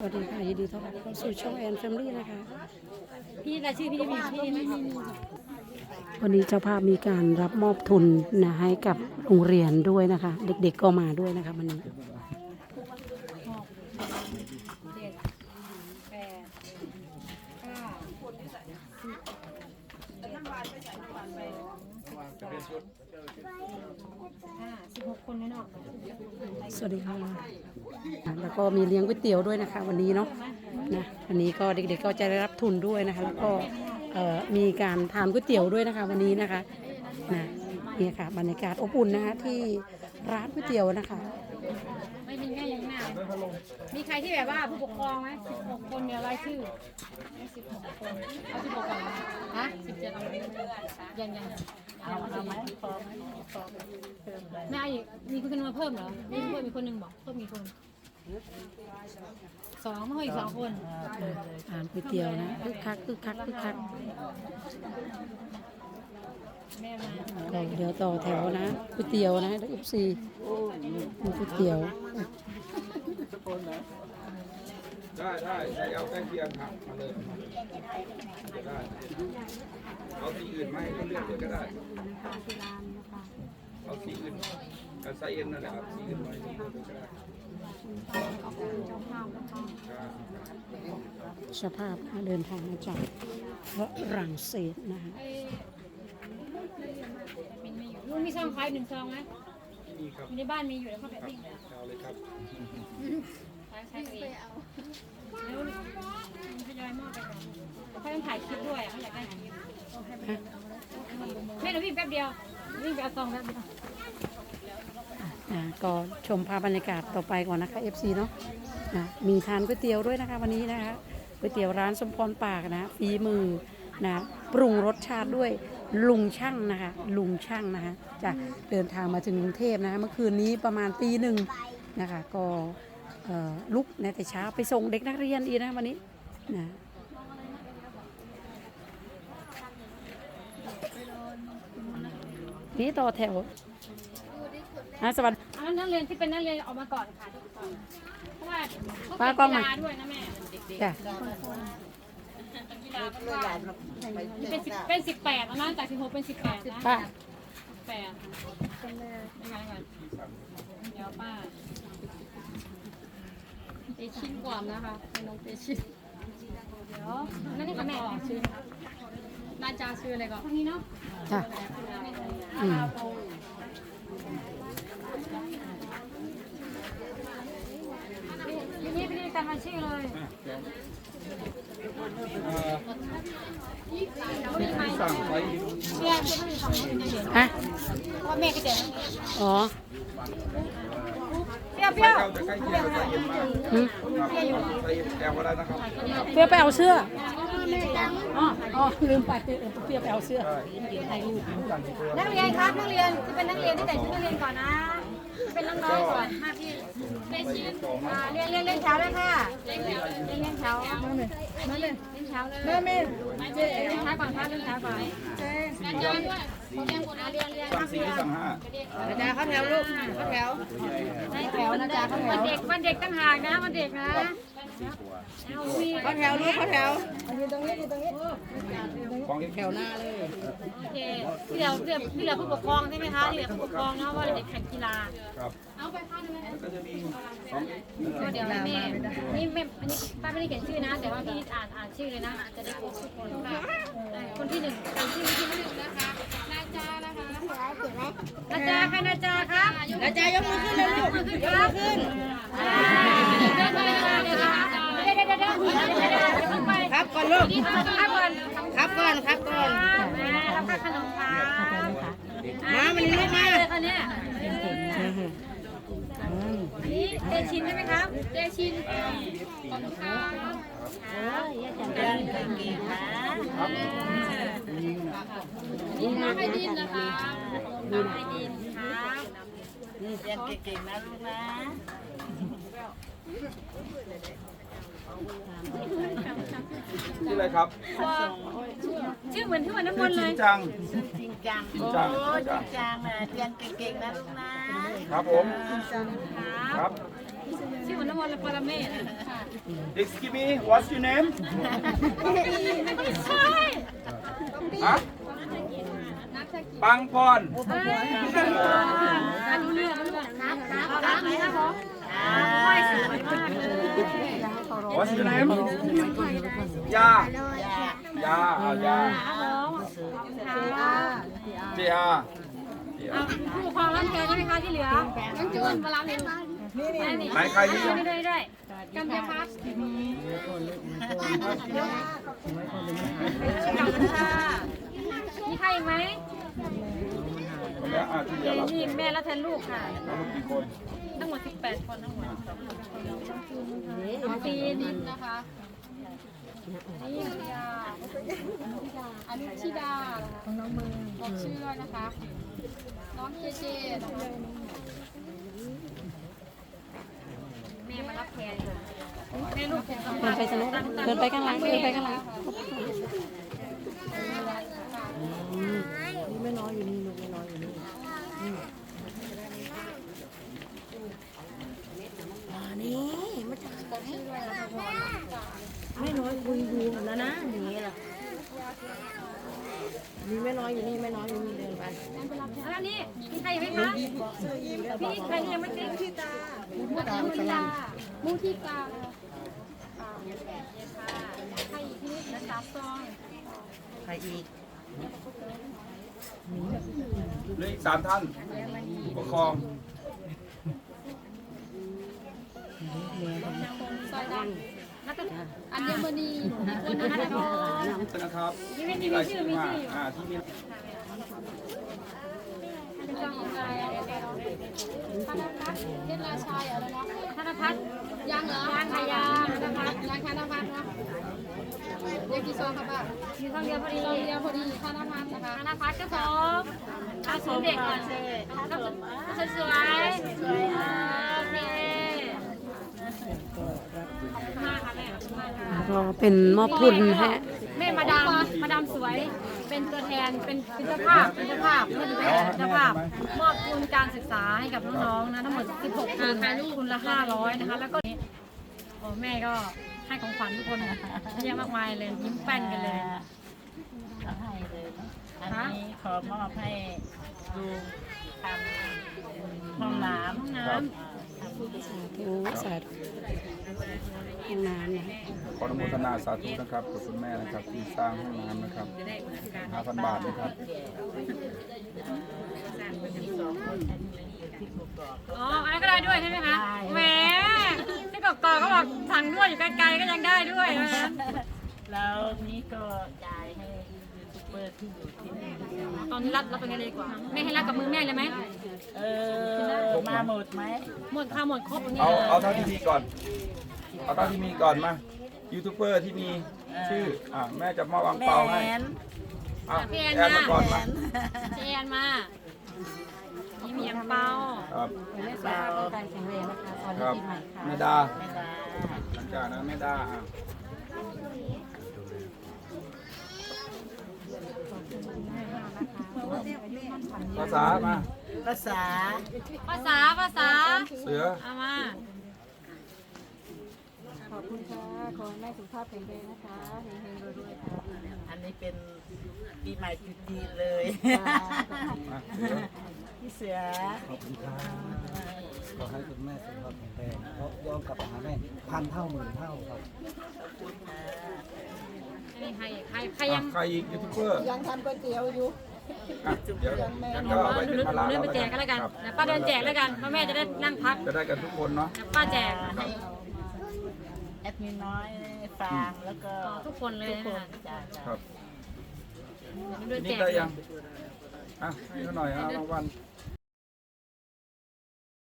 สวัสดีค่ะยินดีต้อนรับเข้าสู่ช่องแอนแฟมิลี่นะคะ พี่รายชื่อพี่มีพี่ไม่มีวันนี้เจ้าภาพมีการรับมอบทุนนะให้กับโรงเรียนด้วยนะคะ เด็กๆก็มาด้วยนะคะวันนี้เจ็ดแปดเก้าห้าสิบหกคนแน่นอนสวัสดีค่ะ แล้วก็มีเลี้ยงก๋วยเตี๋ยวด้วยนะคะ วันนี้เนาะนะวันนี้ก็เด็กๆก็จะได้รับทุนด้วยนะคะ แล้วก็มีการทานก๋วยเตี๋ยวด้วยนะคะ วันนี้นะคะนะนี่ค่ะบรรยากาศอบอุ่นนะคะที่ร้านก๋วยเตี๋ยวนะคะไม่มีแม่ยังหน้ามีใครที่แบบว่าผู้ปกครองไหมสิบหกคนเนี่ยรายชื่อสิบหกคนเอาสิบหกก่อนนะฮะสิบเจ็ดยังยังเอาเอาไหมพอไหมพอม อาอีกมีคนมาเพิ่มเหรอมีเพิ่มมีคนหนึ่งบอกเพิ่มมีคนสองเพิ่มอีกสองคนทานก๋วยเตี๋ยวนะคึกคักคึกคักคึกคักแม่มาก็เดี๋ยวต่อแถวนะก๋วยเตี๋ยวนะเอฟซีมีก๋วยเตี๋ยวได้ได้ได้เอาใกล้เคียงครับมาเลยจะได้เอาสีอื่นไหมก็เลือกเลยก็ได้ เอาสีอื่นกับไซเอ็นนั่นแหละครับสีอื่นไหมก็เลือกเลยก็ได้ครับสภาพนะเดินทางมาจากฝรั่งเศสนะคะลุงมีซองขายหนึ่งซองไหมนี่ครับอยู่ในบ้านมีอยู่แล้วเขาแบบปิ้งเอาเลยครับใช้ใช้เองแล้วทยอยมอบไปก่อนเขาต้องถ่ายคลิปด้วยเขาอยากได้คลิปแม่หนูวิ่งแป๊บเดียววิ่งไปเอาซองแป๊บเดียว ก็ชมภาพบรรยากาศต่อไปก่อนนะคะ FC เนาะนะมีทานก๋วยเตี๋ยวด้วยนะคะวันนี้นะคะก๋วยเตี๋ยวร้านสมพรปากนะฝีมือนะปรุงรสชาติด้วยลุงช่างนะคะลุงช่างนะคะจะเดินทางมาถึงกรุงเทพนะคะเมื่อคืนนี้ประมาณตีหนึ่งนะคะก็ลุกในแต่เช้าไปส่งเด็กนักเรียนอีกนะวันนี้นะนี่ต่อแถวสวัสดี เรียนที่เป็นนักเรียนออกมาก่อนค่ะทุกคนเพราะว่าเขาป้าเป็นกล้องกีมาฬาด้วยนะแม่จ้ะกีฬาเพราะว่าเป็นสิบเป็นสิบแปดแล้วนะจากสิบหกเป็นสิบแปดนะป้าแปดไม่ไงก่อนเดี๋ยวป้าเตชินก่อนนะคะเป็นน้องเตชินเดี๋ยวนั่นนี่ก็แม่ชื่อนาจาชื่ออะไรก่อนคนนี้เนาะจ้ะ อืมทีนี้ไม่ กันมชื่อเลยฮะว่าแม่ก็เจออ๋อเปรี้ยเปรี้ยวเปรี้ยไปเอาเสื้ออ๋อลืมไปเปรี้ยไปเอาเสื้อนักเรียนครับนักเรียนจะเป็นนักเรียนที่ใส่ชุดนักเรียนก่อนนะ เป็นน้องๆก่อนมาพี่เรียนชิ้นอ่าเรียนเรียนเรียนเช้าเลยค่ะเรียนเรียนเรียนเช้ามาเลยมาเลยเรียนเช้าเลยมาเลยเรียนเช้าก่อนครับเรียนเช้าก่อนเจ๊อาจารย์ด้วยเรียนเรียนเรียนสั่งสี่หรือสั่งห้าอาจารย์เข้าแถวลูกเข้าแถวให้แถวนะจ๊ะเข้าแถววันเด็กวันเด็กตั้งหากนะวันเด็กนะเอามีเข้าแถวลูกเข้าแถวของเล็กแถวหน้าเลยโอเคที่เหลือที่เหลือที่เหลือผู้ปกครองใช่ไหมคะที่เหลือผู้ปกครองเนาะว่าเด็กแข่งกีฬาครับก็จะมีของก็เดี๋ยวแม่นี่แม่อันนี้ป้าไม่ได้เขียนชื่อนะ แต่ว่าพี่อ่านอ่านชื่อเลยนะจะได้ครบทุกคนค่ะคนที่หนึ่งคนที่ที่หนึ่งนะคะนาจานะคะนาจาใครนาจาครับอาจารย์ยกมือขึ้นเลยลูกขึ้นครับขึ้นเดี๋ ก่อนลูกครับก่อนครับก่อนครับก่อนแม่รับค่าขนมค่ะมามันนี่ลูกมาเลยค่ะเนี่ยอืมอันนี้เตชินใช่ไหมครับเตชินขอบคุณครับนี่น้องไอดินนะคะน้องไอดินครับเรียนเก่งๆนะลูกนะ ที่อะไรครับชื่อเหมือนที่เหมือนน้ำมชื่อนต์จเลริย งจัง จริงจังจริงโอ้จังจริงจังนะเรียนเก่งๆนะลูกนะครับผม ครับครับชื่อเหมือนน้ำมันต์ปรเมศ Excuse me what's your name ไม่ใช่ฮะปังพรการดูเรื่องครับครับครับครับผมไม่สวยมากเลย What's your name ยายาเอายาเจีอาผู้ปกครองรับเชิญใช่ไหมคะที่เหลือน้องจูนมารับเองนี่นี่ไหนใครที่ยังนี่ด้วยด้วยกัมพูชามีใครอีกไหม คนนี้อะที่เหลือเรานี่แม่และแทนลูกค่ะทั้งหมดกี่คนทั้งหมด 18 คนทั้งหมดปีนนะคะนี่อนุญาอนุชิดานะคะน้องมือบอกชื่อด้วยนะคะ น้องเจเจนะคะแม่มารับแทนค่ะแม่ลูกแทนเดินไปทางโน้นเดินไปข้างหลังเดินไปข้างหลัง ไม่น้อยคุยดูแล้วนะอย่างนี้ล่ะมีไม่น้อยอยู่นี่ไม่น้อยอยู่นี่เดินไปแล้วนี่มีใครไหมคะพี่ใครยังไม่ติดมุทิตามุทิตามุทิตาใครอีกที่นะสามซองใครอีกเหลืออีกสามท่านผู้ปกครองซอยดัง อัญมณีคนนัทพรนะครับมีมีมีมีรายชื่ชื่ออมีมาชื่ออยู่อ่าที่มีเป็นจองของใครธนพัฒน์เพชรราชายอะไรเนาะธนพัฒน์ยังเหรอยังค่ะยังธนพัฒน์ยังธนพัฒน์เนาะยังกี่ซองครับป้ามีซองเดียวพอดีซองเดียวพอดีธนพัฒน์นะคะธนพัฒน์ก็สองเอาสูงเด็กก่อนก็สวยสวยโอเค ขอบคุณมากค่ะแม่ขอบคุณมากค่ะก็เป็นมอบทุนฮะแม่มาดามมาดามสวยเป็นตัวแทนเป็นเป็นเจ้าภาพเป็นเจ้าภาพไม่ใช่เป็นเจ้าภาพมอบทุนการศึกษาให้กับน้องๆนะทั้งหมด 16ทุนทุนละ 500 นะคะ แล้วก็โอ้แม่ก็ให้ของขวัญทุกคนเยอะมากมายเลยยิ้มแป้นกันเลยเอาให้เลยอันนี้ขอมอบให้ดูทำห้องน้ำห้องน้ โอ้สาธุห้องน้ำนะขออนุโมทนาสาธุนะครับกับคุณแม่นะครับที่สร้างห้องน้ำนะครับ5,000 บาทนะครับำอ๋ออันนั้นก็ได้ด้วยใช่ไหมคะแหมที่กอกๆก็บอกสั่งด้วยอยู่ไกลๆก็ยังได้ด้วยนะ แล้วนี้ก็จ่ายให้ยูทูบ เบอร์ที่อยู่ที่นี่ตอนนี้รับรับตรงนี้เลยดีกว่าแม่ให้รับกับมือแม่เลยไหมเออมาหมดไหมหมดค่ะหมดครบตรงนี้เอาเลยเอาเท่าที่มีก่อน เอาเท่าที่มีก่อนมายูทูบเบอร์ที่มีชื่ออ่าแม่จะมอบวางแมเปาให้นอะแอนมาก่อนมาเจนมานี่มีอังเปาครับแม่สุขภาพร่างกายแข็งแรงนะคะตอนคนี้รับปีใหม่ค่ะ แม่ดาไม่ได้หลังจากนั้นแม่ดาอะ ภาษามา ภาษา ภาษาภาษาเสือเอามาขอบคุณค่ะขอให้แม่สุขภาพแข็งแรงนะคะเฮงๆรวยๆค่ะอันนี้เป็นปีใหม่จุดจีนเลยมาเสือพี่เสือขอบคุณครับขอให้คุณแม่สุขภาพแข็งแรงเพราะย้อนกลับมาหาแม่พันเท่าหมื่นเท่าครับนี่ใครใครใครยัอะงใครอีกยูทูบเบอร์ยังทำก๋วยเตี๋ยวอยู่ อะเดี๋ยวงั้นก็เอาไปเป็นภาระเดินเราไปแจกกันแล้วกันครับเดี๋ยวป้าเดินแจกแล้วกันเพราะแม่จะได้นั่งพักจะได้กันทุกคนเนาะ เดี๋ยวป้าแจกแอดมินน้อยฟางแล้วก็ต่อทุกคนเลยทุกนะคนคะจ้าจ้าครับ เดินทีแจนี้กได้ยังอะนี่หน่อยอะรางวัล